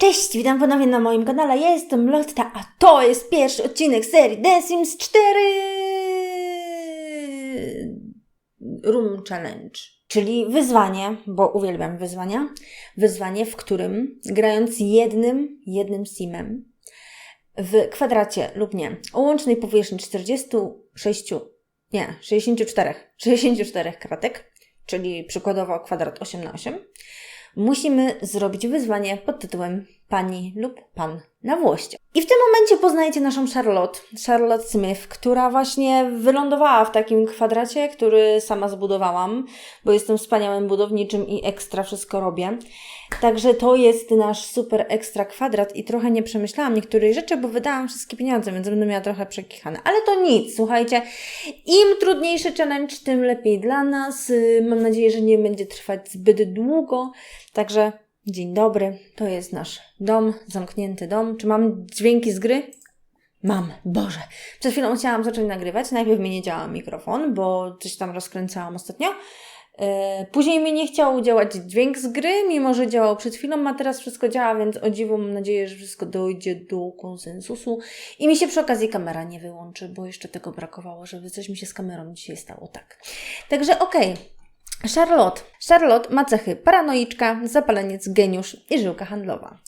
Cześć, witam ponownie na moim kanale. Ja jestem Lotta, a to jest pierwszy odcinek serii The Sims 4 Room Challenge. Czyli wyzwanie, bo uwielbiam wyzwania. Wyzwanie, w którym grając jednym, jednym simem w kwadracie lub nie, o łącznej powierzchni 46, nie, 64, 64 kratek, czyli przykładowo kwadrat 8 na 8 musimy zrobić wyzwanie pod tytułem Pani lub Pan na Włoście. I w tym momencie poznajecie naszą Charlotte, Charlotte Smith, która właśnie wylądowała w takim kwadracie, który sama zbudowałam, bo jestem wspaniałym budowniczym i ekstra wszystko robię. Także to jest nasz super ekstra kwadrat i trochę nie przemyślałam niektórych rzeczy, bo wydałam wszystkie pieniądze, więc będę miała trochę przekichane. Ale to nic, słuchajcie. Im trudniejszy challenge, tym lepiej dla nas. Mam nadzieję, że nie będzie trwać zbyt długo. Także dzień dobry, to jest nasz dom, zamknięty dom. Czy mam dźwięki z gry? Mam, Boże. Przed chwilą chciałam zacząć nagrywać. Najpierw mi nie działał mikrofon, bo coś tam rozkręcałam ostatnio. E, Później mi nie chciał działać dźwięk z gry, mimo że działał przed chwilą, a teraz wszystko działa, więc o dziwo mam nadzieję, że wszystko dojdzie do konsensusu. I mi się przy okazji kamera nie wyłączy, bo jeszcze tego brakowało, żeby coś mi się z kamerą dzisiaj stało. Tak. Także okej. Charlotte. Charlotte ma cechy paranoiczka, zapaleniec, geniusz i żyłka handlowa.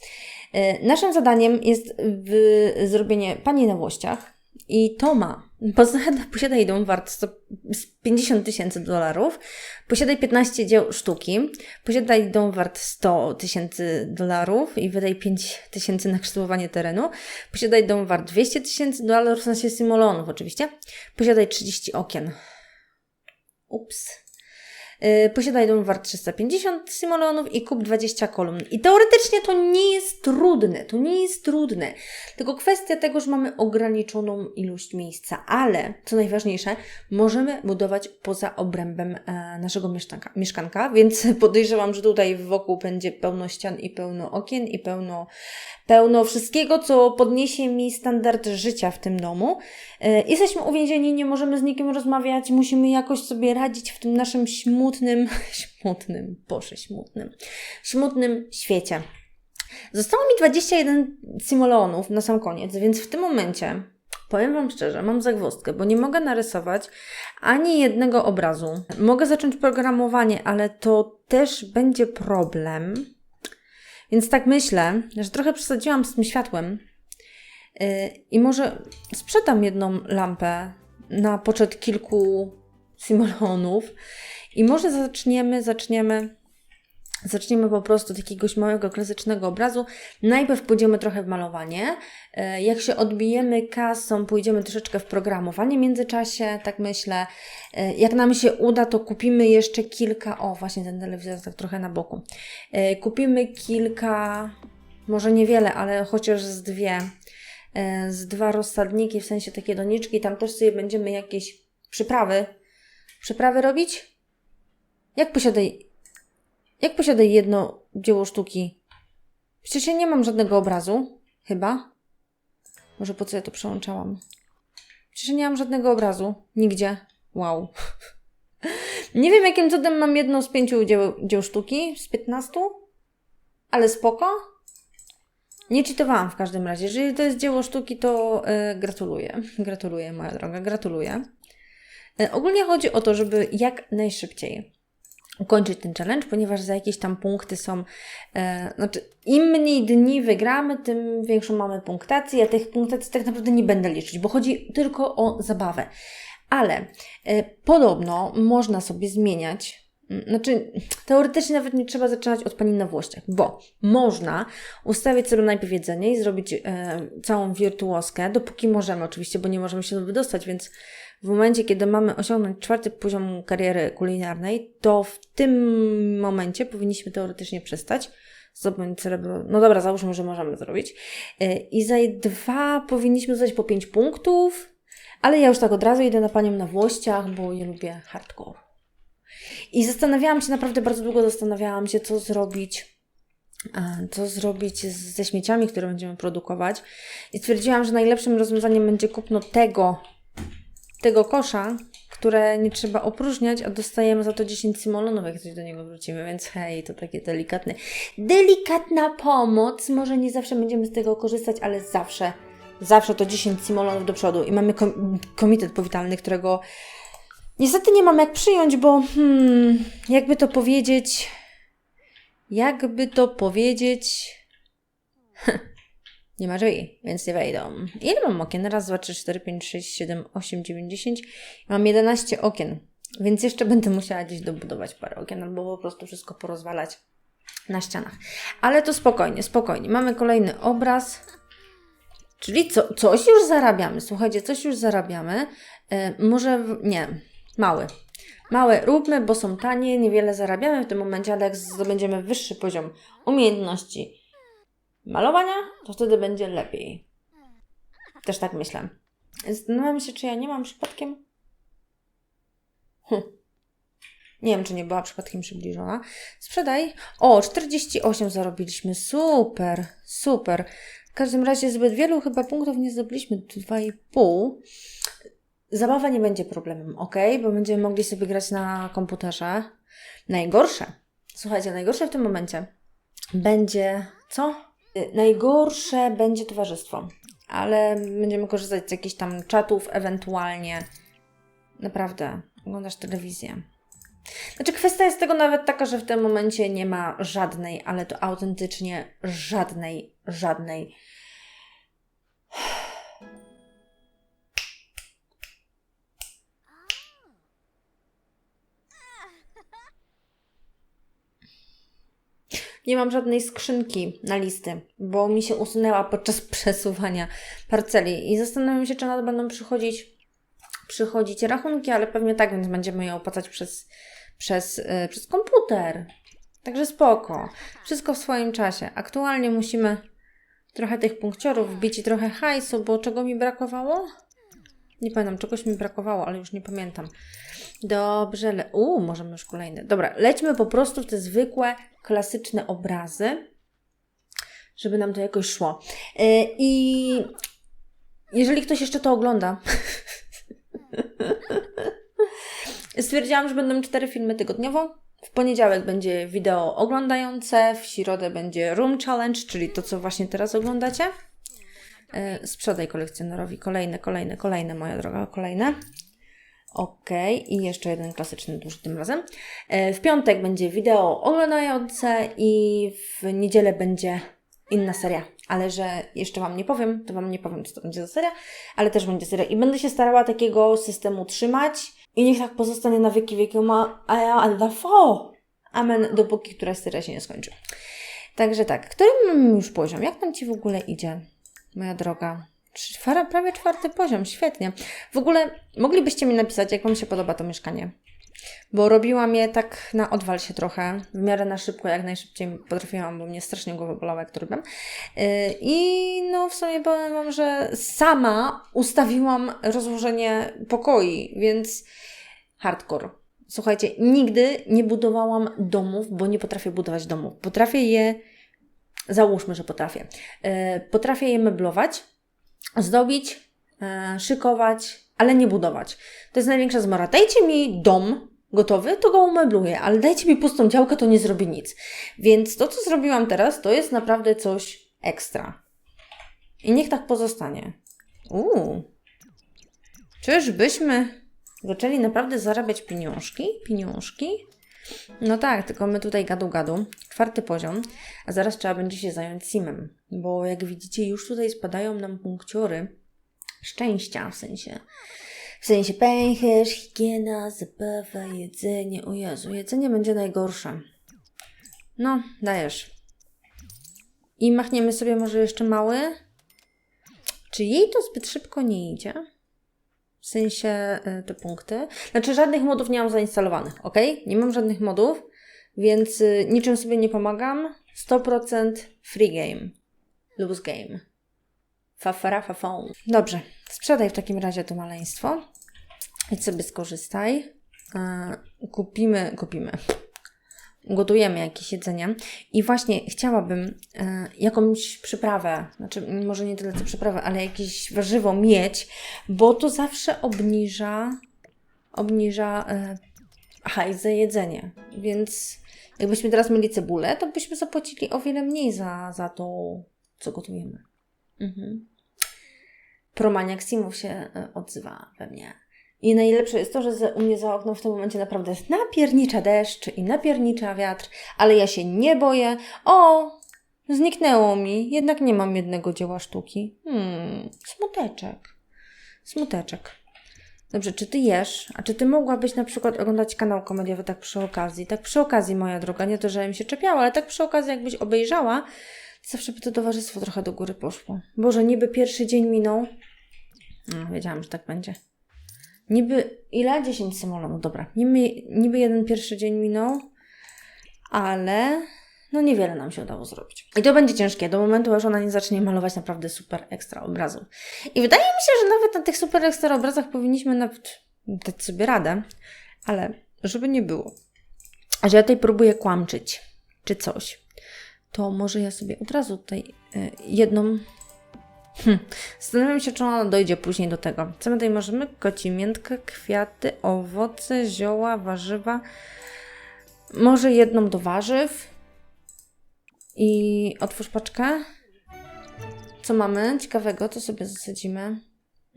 E, Naszym zadaniem jest zrobienie pani na włościach i to ma. Posiada, posiada jej dom wart 100, 50 tysięcy dolarów, posiada 15 dzieł sztuki, posiada dom wart 100 tysięcy dolarów i wydaje 5 tysięcy na kształtowanie terenu, posiada dom wart 200 tysięcy dolarów, w sensie simolonów oczywiście, posiada jej 30 okien. Ups. Yy, Posiada dom wart 350 simoleonów i kup 20 kolumn. I teoretycznie to nie jest trudne, to nie jest trudne. Tylko kwestia tego, że mamy ograniczoną ilość miejsca, ale co najważniejsze, możemy budować poza obrębem e, naszego mieszkanka, mieszkanka, więc podejrzewam, że tutaj wokół będzie pełno ścian i pełno okien i pełno, pełno wszystkiego, co podniesie mi standard życia w tym domu. E, Jesteśmy uwięzieni, nie możemy z nikim rozmawiać, musimy jakoś sobie radzić w tym naszym smutnym, smutnym, boże, smutnym, smutnym świecie. Zostało mi 21 simoleonów na sam koniec, więc w tym momencie, powiem Wam szczerze, mam zagwozdkę, bo nie mogę narysować ani jednego obrazu. Mogę zacząć programowanie, ale to też będzie problem. Więc tak myślę, że trochę przesadziłam z tym światłem yy, i może sprzedam jedną lampę na poczet kilku simoleonów i może zaczniemy, zaczniemy, zaczniemy po prostu od jakiegoś małego, klasycznego obrazu. Najpierw pójdziemy trochę w malowanie. E, Jak się odbijemy kasą, pójdziemy troszeczkę w programowanie w międzyczasie, tak myślę. E, Jak nam się uda, to kupimy jeszcze kilka, o właśnie ten telewizor tak trochę na boku. E, Kupimy kilka, może niewiele, ale chociaż z dwie, z dwa rozsadniki, w sensie takie doniczki. Tam też sobie będziemy jakieś przyprawy, przyprawy robić. Jak posiadaj, jak posiadaj jedno dzieło sztuki? Przecież ja nie mam żadnego obrazu, chyba. Może po co ja to przełączałam? Przecież ja nie mam żadnego obrazu. Nigdzie. Wow. Nie wiem, jakim cudem mam jedno z pięciu dzieł, dzieł sztuki, z piętnastu, ale spoko. Nie czytowałam w każdym razie. Jeżeli to jest dzieło sztuki, to e, gratuluję. Gratuluję, moja droga, gratuluję. E, ogólnie chodzi o to, żeby jak najszybciej ukończyć ten challenge, ponieważ za jakieś tam punkty są, e, znaczy im mniej dni wygramy, tym większą mamy punktację. Ja tych punktacji tak naprawdę nie będę liczyć, bo chodzi tylko o zabawę. Ale e, podobno można sobie zmieniać znaczy, teoretycznie nawet nie trzeba zaczynać od pani na włościach, bo można ustawić sobie najpierw jedzenie i zrobić e, całą wirtuoskę, dopóki możemy oczywiście, bo nie możemy się wydostać, więc w momencie, kiedy mamy osiągnąć czwarty poziom kariery kulinarnej, to w tym momencie powinniśmy teoretycznie przestać. Zdobądź srebro. No dobra, załóżmy, że możemy zrobić. Yy, I za dwa powinniśmy dostać po pięć punktów, ale ja już tak od razu idę na panią na włościach, bo ja lubię hardcore. I zastanawiałam się, naprawdę bardzo długo zastanawiałam się, co zrobić co zrobić ze śmieciami, które będziemy produkować. I stwierdziłam, że najlepszym rozwiązaniem będzie kupno tego tego kosza, które nie trzeba opróżniać, a dostajemy za to 10 simolonów, jak coś do niego wrócimy, więc hej, to takie delikatne. Delikatna pomoc, może nie zawsze będziemy z tego korzystać, ale zawsze, zawsze to 10 simolonów do przodu i mamy kom komitet powitalny, którego niestety nie mam jak przyjąć, bo hmm, jakby to powiedzieć, jakby to powiedzieć... Nie ma drzwi, więc nie wejdą. Ile mam okien? Raz, dwa, trzy, cztery, pięć, sześć, siedem, osiem, dziewięć, dziesięć. Mam 11 okien, więc jeszcze będę musiała gdzieś dobudować parę okien albo po prostu wszystko porozwalać na ścianach. Ale to spokojnie, spokojnie. Mamy kolejny obraz. Czyli co, coś już zarabiamy. Słuchajcie, coś już zarabiamy. E, może, w, nie, mały. Małe róbmy, bo są tanie, niewiele zarabiamy w tym momencie, ale jak zdobędziemy wyższy poziom umiejętności malowania, to wtedy będzie lepiej. Też tak myślę. Zastanawiam się, czy ja nie mam przypadkiem. Hm. Nie wiem, czy nie była przypadkiem przybliżona. Sprzedaj. O, 48 zarobiliśmy. Super, super. W każdym razie zbyt wielu chyba punktów nie zdobyliśmy. 2,5. Zabawa nie będzie problemem, ok? Bo będziemy mogli sobie grać na komputerze. Najgorsze. Słuchajcie, najgorsze w tym momencie będzie co? Y, najgorsze będzie towarzystwo, ale będziemy korzystać z jakichś tam czatów, ewentualnie. Naprawdę, oglądasz telewizję. Znaczy, kwestia jest tego nawet taka, że w tym momencie nie ma żadnej, ale to autentycznie żadnej, żadnej Nie mam żadnej skrzynki na listy, bo mi się usunęła podczas przesuwania parceli i zastanawiam się, czy nadal będą przychodzić, przychodzić rachunki, ale pewnie tak, więc będziemy je opłacać przez, przez, yy, przez komputer. Także spoko. Wszystko w swoim czasie. Aktualnie musimy trochę tych punkciorów wbić i trochę hajsu, bo czego mi brakowało? Nie pamiętam, czegoś mi brakowało, ale już nie pamiętam. Dobrze, le... Uuu, możemy już kolejny. Dobra, lećmy po prostu w te zwykłe, klasyczne obrazy, żeby nam to jakoś szło. Yy, I jeżeli ktoś jeszcze to ogląda, stwierdziłam, że będą cztery filmy tygodniowo. W poniedziałek będzie wideo oglądające, w środę będzie Room Challenge, czyli to, co właśnie teraz oglądacie. Yy, sprzedaj kolekcjonerowi kolejne, kolejne, kolejne, moja droga, kolejne. Ok, i jeszcze jeden klasyczny duży tym razem. E, w piątek będzie wideo oglądające i w niedzielę będzie inna seria. Ale że jeszcze Wam nie powiem, to Wam nie powiem, co to będzie za seria, ale też będzie seria. I będę się starała takiego systemu trzymać i niech tak pozostanie na wieki wieki ma a ja alla fo. Amen, dopóki któraś seria się nie skończy. Także tak, który mam już poziom? Jak tam Ci w ogóle idzie, moja droga? prawie czwarty poziom, świetnie. W ogóle moglibyście mi napisać, jak Wam się podoba to mieszkanie. Bo robiłam je tak na odwal się trochę, w miarę na szybko, jak najszybciej potrafiłam, bo mnie strasznie głowa bolała, jak to robię. Y, I no w sumie powiem Wam, że sama ustawiłam rozłożenie pokoi, więc hardcore. Słuchajcie, nigdy nie budowałam domów, bo nie potrafię budować domów. Potrafię je, załóżmy, że potrafię. Y, potrafię je meblować, zdobić, e, szykować, ale nie budować. To jest największa zmora. Dajcie mi dom gotowy, to go umebluję, ale dajcie mi pustą działkę, to nie zrobi nic. Więc to, co zrobiłam teraz, to jest naprawdę coś ekstra. I niech tak pozostanie. Uuu. Czyżbyśmy zaczęli naprawdę zarabiać pieniążki? Pieniążki? No tak, tylko my tutaj gadu gadu, czwarty poziom, a zaraz trzeba będzie się zająć simem, bo jak widzicie już tutaj spadają nam punkciory szczęścia, w sensie w sensie pęcherz, higiena, zabawa, jedzenie, o Jezu, jedzenie będzie najgorsze. No, dajesz. I machniemy sobie może jeszcze mały. Czy jej to zbyt szybko nie idzie? W sensie y, te punkty. Znaczy, żadnych modów nie mam zainstalowanych, ok? Nie mam żadnych modów, więc y, niczym sobie nie pomagam. 100% free game. Lose game. Fafara fafon. Dobrze, sprzedaj w takim razie to maleństwo. Idź sobie skorzystaj. Y, kupimy, kupimy gotujemy jakieś jedzenie i właśnie chciałabym e, jakąś przyprawę, znaczy może nie tyle co przyprawę, ale jakieś warzywo mieć, bo to zawsze obniża obniża e, hajs za jedzenie. Więc jakbyśmy teraz mieli cebulę, to byśmy zapłacili o wiele mniej za, za to, co gotujemy. Mhm. Promaniak się e, odzywa we mnie. I najlepsze jest to, że u mnie za oknem w tym momencie naprawdę jest napiernicza deszcz i napiernicza wiatr, ale ja się nie boję. O, zniknęło mi, jednak nie mam jednego dzieła sztuki. Hmm, smuteczek. Smuteczek. Dobrze, czy ty jesz? A czy ty mogłabyś na przykład oglądać kanał komediowy tak przy okazji? Tak przy okazji, moja droga, nie to, że mi się czepiała, ale tak przy okazji, jakbyś obejrzała, zawsze by to towarzystwo trochę do góry poszło. Boże, niby pierwszy dzień minął. No, wiedziałam, że tak będzie. Niby ile? 10 samolotów, dobra. Niby, niby jeden pierwszy dzień minął, ale no niewiele nam się udało zrobić. I to będzie ciężkie, do momentu, aż ona nie zacznie malować naprawdę super ekstra obrazu. I wydaje mi się, że nawet na tych super ekstra obrazach powinniśmy nawet dać sobie radę, ale żeby nie było, że ja tutaj próbuję kłamczyć, czy coś, to może ja sobie od razu tutaj y, jedną Hm. Zastanawiam się, czy ona dojdzie później do tego. Co my tutaj możemy? Kocimiętkę, kwiaty, owoce, zioła, warzywa. Może jedną do warzyw. I otwórz paczkę. Co mamy ciekawego? To sobie zasadzimy.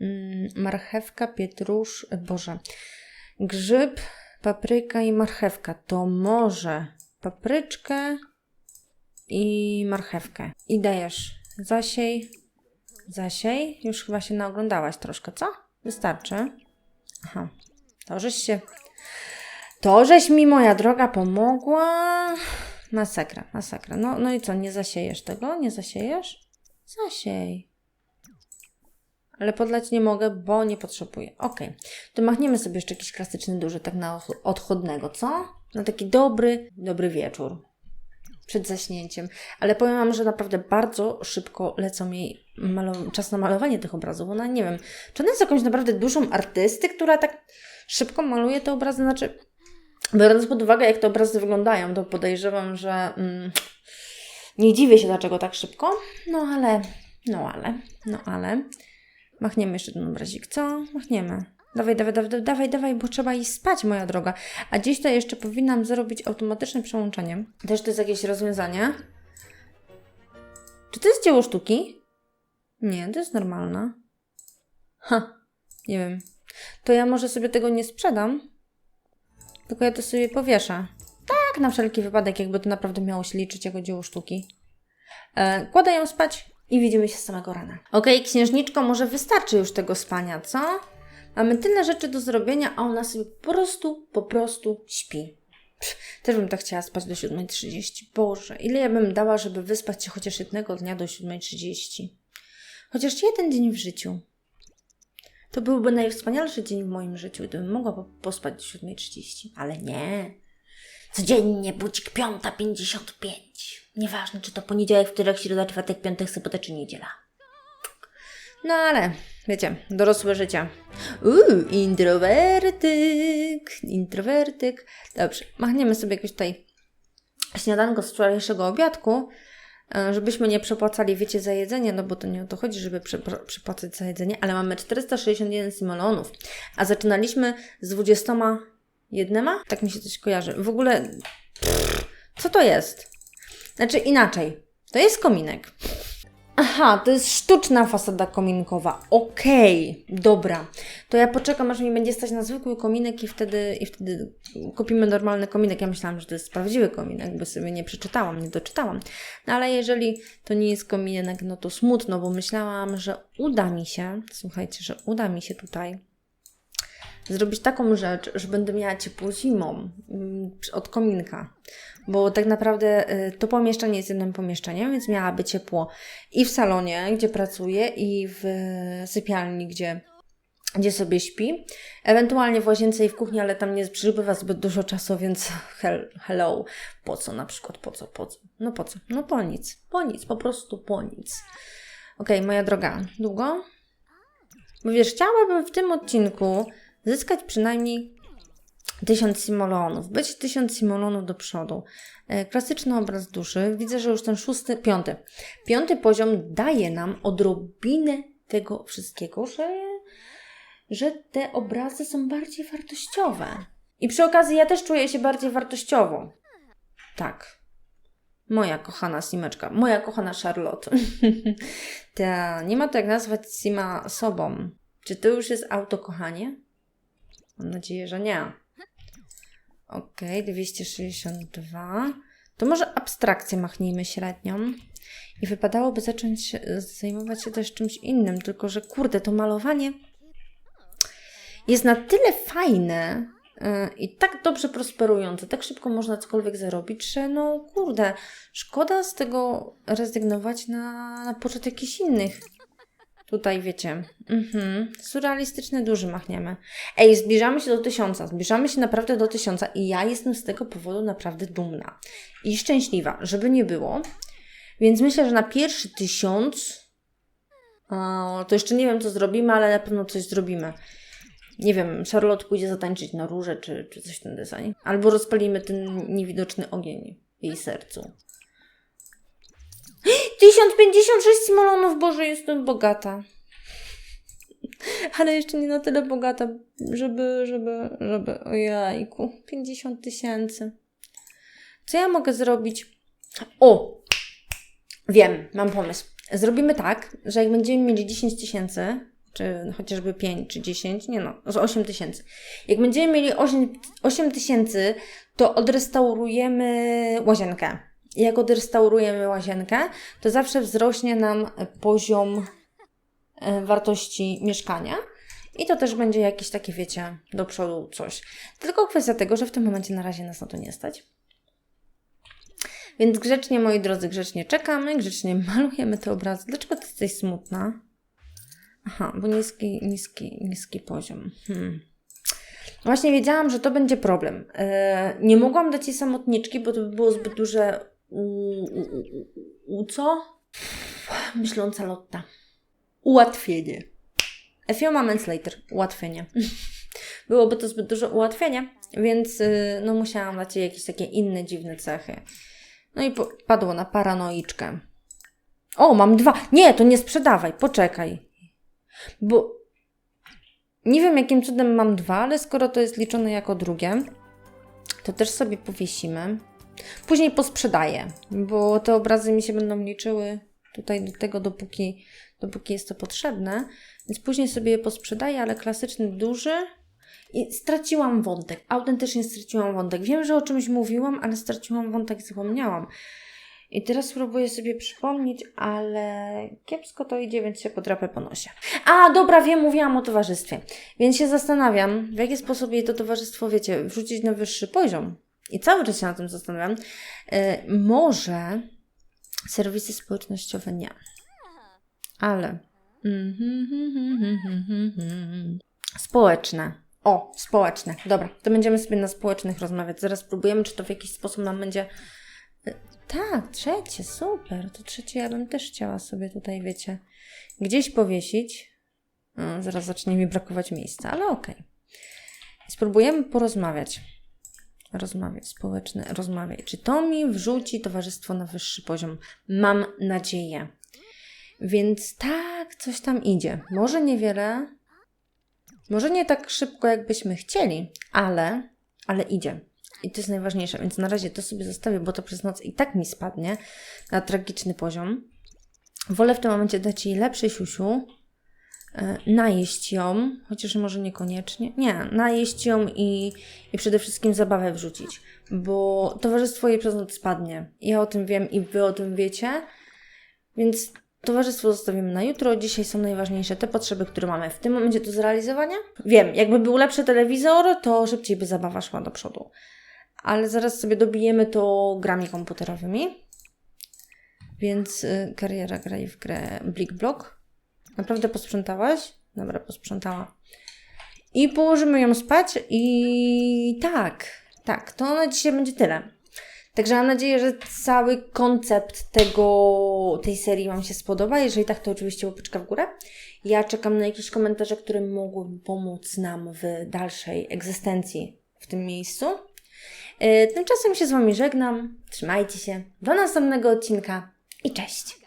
Mm, marchewka, pietrusz, boże. Grzyb, papryka i marchewka. To może papryczkę i marchewkę. I dajesz zasiej, Zasiej? Już chyba się naoglądałaś troszkę, co? Wystarczy. Aha. To żeś się... To żeś mi, moja droga, pomogła. Masakra, masakra. No, no i co, nie zasiejesz tego? Nie zasiejesz? Zasiej. Ale podlać nie mogę, bo nie potrzebuję. Ok. To machniemy sobie jeszcze jakiś klasyczny duży, tak na odchodnego, co? Na taki dobry, dobry wieczór przed zaśnięciem. Ale powiem Wam, że naprawdę bardzo szybko lecą jej malo- czas na malowanie tych obrazów. Ona nie wiem, czy ona jest jakąś naprawdę dużą artysty, która tak szybko maluje te obrazy. Znaczy, biorąc pod uwagę, jak te obrazy wyglądają, to podejrzewam, że mm, nie dziwię się, dlaczego tak szybko. No ale, no ale, no ale. Machniemy jeszcze ten obrazik, co? Machniemy. Dawaj, dawaj, dawaj, dawaj, dawaj, bo trzeba iść spać, moja droga. A dziś to jeszcze powinnam zrobić automatyczne przełączenie. Też to jest jakieś rozwiązanie. Czy to jest dzieło sztuki? Nie, to jest normalne. Ha, nie wiem. To ja może sobie tego nie sprzedam, tylko ja to sobie powieszę. Tak, na wszelki wypadek, jakby to naprawdę miało się liczyć jako dzieło sztuki. E, kładę ją spać i widzimy się z samego rana. Okej, okay, księżniczko, może wystarczy już tego spania, co? Mamy tyle rzeczy do zrobienia, a ona sobie po prostu, po prostu śpi. Pff, też bym tak chciała spać do 7.30. Boże, ile ja bym dała, żeby wyspać się chociaż jednego dnia do 7.30? Chociaż jeden dzień w życiu. To byłby najwspanialszy dzień w moim życiu, gdybym mogła pospać do 7.30. Ale nie. Codziennie budzik 5.55. Nieważne, czy to poniedziałek, wtorek, środa, czwartek, piątek, sobota czy niedziela. No ale, wiecie, dorosłe życie. Uuu, introwertyk, introwertyk. Dobrze, machniemy sobie jakieś tutaj śniadanko z wczorajszego obiadku, e, żebyśmy nie przepłacali, wiecie, za jedzenie, no bo to nie o to chodzi, żeby przepłacać za jedzenie, ale mamy 461 simolonów, a zaczynaliśmy z 21, tak mi się coś kojarzy. W ogóle, pff, co to jest? Znaczy inaczej, to jest kominek. Aha, to jest sztuczna fasada kominkowa. Okej, okay, dobra. To ja poczekam, aż mi będzie stać na zwykły kominek i wtedy, i wtedy kupimy normalny kominek. Ja myślałam, że to jest prawdziwy kominek, bo sobie nie przeczytałam, nie doczytałam. No ale jeżeli to nie jest kominek, no to smutno, bo myślałam, że uda mi się, słuchajcie, że uda mi się tutaj zrobić taką rzecz, że będę miała ciepło zimą mm, od kominka bo tak naprawdę y, to pomieszczenie jest jednym pomieszczeniem, więc miałaby ciepło i w salonie, gdzie pracuje, i w sypialni, gdzie, gdzie sobie śpi. Ewentualnie w łazience i w kuchni, ale tam nie przybywa zbyt dużo czasu, więc hello, po co na przykład, po co, po co? No po co? No po nic, po nic, po prostu po nic. Okej, okay, moja droga, długo? Bo wiesz, chciałabym w tym odcinku zyskać przynajmniej Tysiąc simolonów, być tysiąc simolonów do przodu. E, klasyczny obraz duszy. Widzę, że już ten szósty, piąty. Piąty poziom daje nam odrobinę tego wszystkiego, że że te obrazy są bardziej wartościowe. I przy okazji ja też czuję się bardziej wartościowo. Tak. Moja kochana Simeczka, moja kochana Charlotte. Ta, nie ma to jak nazwać Sima sobą. Czy to już jest autokochanie? Mam nadzieję, że nie. Ok, 262. To może abstrakcję machnijmy średnią. I wypadałoby zacząć się- zajmować się też czymś innym, tylko że kurde, to malowanie jest na tyle fajne yy, i tak dobrze prosperujące, tak szybko można cokolwiek zarobić, że no kurde, szkoda z tego rezygnować na, na poczet jakichś innych. Tutaj wiecie, mhm, surrealistyczny duży machniemy. Ej, zbliżamy się do tysiąca, zbliżamy się naprawdę do tysiąca i ja jestem z tego powodu naprawdę dumna i szczęśliwa, żeby nie było. Więc myślę, że na pierwszy tysiąc o, to jeszcze nie wiem, co zrobimy, ale na pewno coś zrobimy. Nie wiem, Charlotte pójdzie zatańczyć na róże, czy, czy coś w ten deseń. Albo rozpalimy ten niewidoczny ogień w jej sercu. 1056 simolonów, Boże, jestem bogata. Ale jeszcze nie na tyle bogata, żeby, żeby, żeby, ojajku, 50 tysięcy. Co ja mogę zrobić? O! Wiem, mam pomysł. Zrobimy tak, że jak będziemy mieli 10 tysięcy, czy chociażby 5 czy 10, nie no, z 8 tysięcy. Jak będziemy mieli 8 8 tysięcy, to odrestaurujemy łazienkę. Jak odrestaurujemy łazienkę, to zawsze wzrośnie nam poziom e, wartości mieszkania. I to też będzie jakieś takie, wiecie, do przodu coś. Tylko kwestia tego, że w tym momencie na razie nas na to nie stać. Więc grzecznie, moi drodzy, grzecznie czekamy, grzecznie malujemy te obrazy. Dlaczego ty jesteś smutna? Aha, bo niski, niski, niski poziom. Hmm. Właśnie wiedziałam, że to będzie problem. E, nie mogłam dać jej samotniczki, bo to by było zbyt duże u, co? Myśląca Lotta. Ułatwienie. A few moments later. Ułatwienie. Byłoby to zbyt duże ułatwienie, więc y, no musiałam dać jej jakieś takie inne dziwne cechy. No i padło na paranoiczkę. O, mam dwa. Nie, to nie sprzedawaj, poczekaj. Bo nie wiem, jakim cudem mam dwa, ale skoro to jest liczone jako drugie, to też sobie powiesimy. Później posprzedaję, bo te obrazy mi się będą liczyły tutaj do tego, dopóki, dopóki jest to potrzebne. Więc później sobie je posprzedaję, ale klasyczny duży. I straciłam wątek. Autentycznie straciłam wątek. Wiem, że o czymś mówiłam, ale straciłam wątek, zapomniałam. I teraz spróbuję sobie przypomnieć, ale kiepsko to idzie, więc się podrapę po nosie. A, dobra, wiem, mówiłam o towarzystwie. Więc się zastanawiam, w jaki sposób jej to towarzystwo, wiecie, wrzucić na wyższy poziom. I cały czas się na tym zastanawiam. E, może serwisy społecznościowe nie. Ale. Społeczne. O, społeczne. Dobra, to będziemy sobie na społecznych rozmawiać. Zaraz spróbujemy, czy to w jakiś sposób nam będzie. E, Tak, trzecie, super. To trzecie ja bym też chciała sobie tutaj, wiecie, gdzieś powiesić. O, zaraz zacznie mi brakować miejsca, ale okej. Spróbujemy porozmawiać. Rozmawiać, społeczne, rozmawiać. Czy to mi wrzuci towarzystwo na wyższy poziom? Mam nadzieję. Więc tak, coś tam idzie. Może niewiele, może nie tak szybko, jakbyśmy chcieli, ale, ale idzie. I to jest najważniejsze, więc na razie to sobie zostawię, bo to przez noc i tak mi spadnie na tragiczny poziom. Wolę w tym momencie dać jej lepszy siusiu, najeść ją, chociaż może niekoniecznie. Nie, najeść ją i, i przede wszystkim zabawę wrzucić, bo towarzystwo jej przez noc spadnie. Ja o tym wiem i Wy o tym wiecie, więc towarzystwo zostawimy na jutro. Dzisiaj są najważniejsze te potrzeby, które mamy w tym momencie do zrealizowania. Wiem, jakby był lepszy telewizor, to szybciej by zabawa szła do przodu. Ale zaraz sobie dobijemy to grami komputerowymi. Więc y, kariera graj w grę Blick Block. Naprawdę posprzątałaś? Dobra, posprzątała. I położymy ją spać i tak, tak, to na dzisiaj będzie tyle. Także mam nadzieję, że cały koncept tego, tej serii Wam się spodoba. Jeżeli tak, to oczywiście łapeczka w górę. Ja czekam na jakieś komentarze, które mogłyby pomóc nam w dalszej egzystencji w tym miejscu. Yy, Tymczasem się z Wami żegnam. Trzymajcie się. Do następnego odcinka i cześć!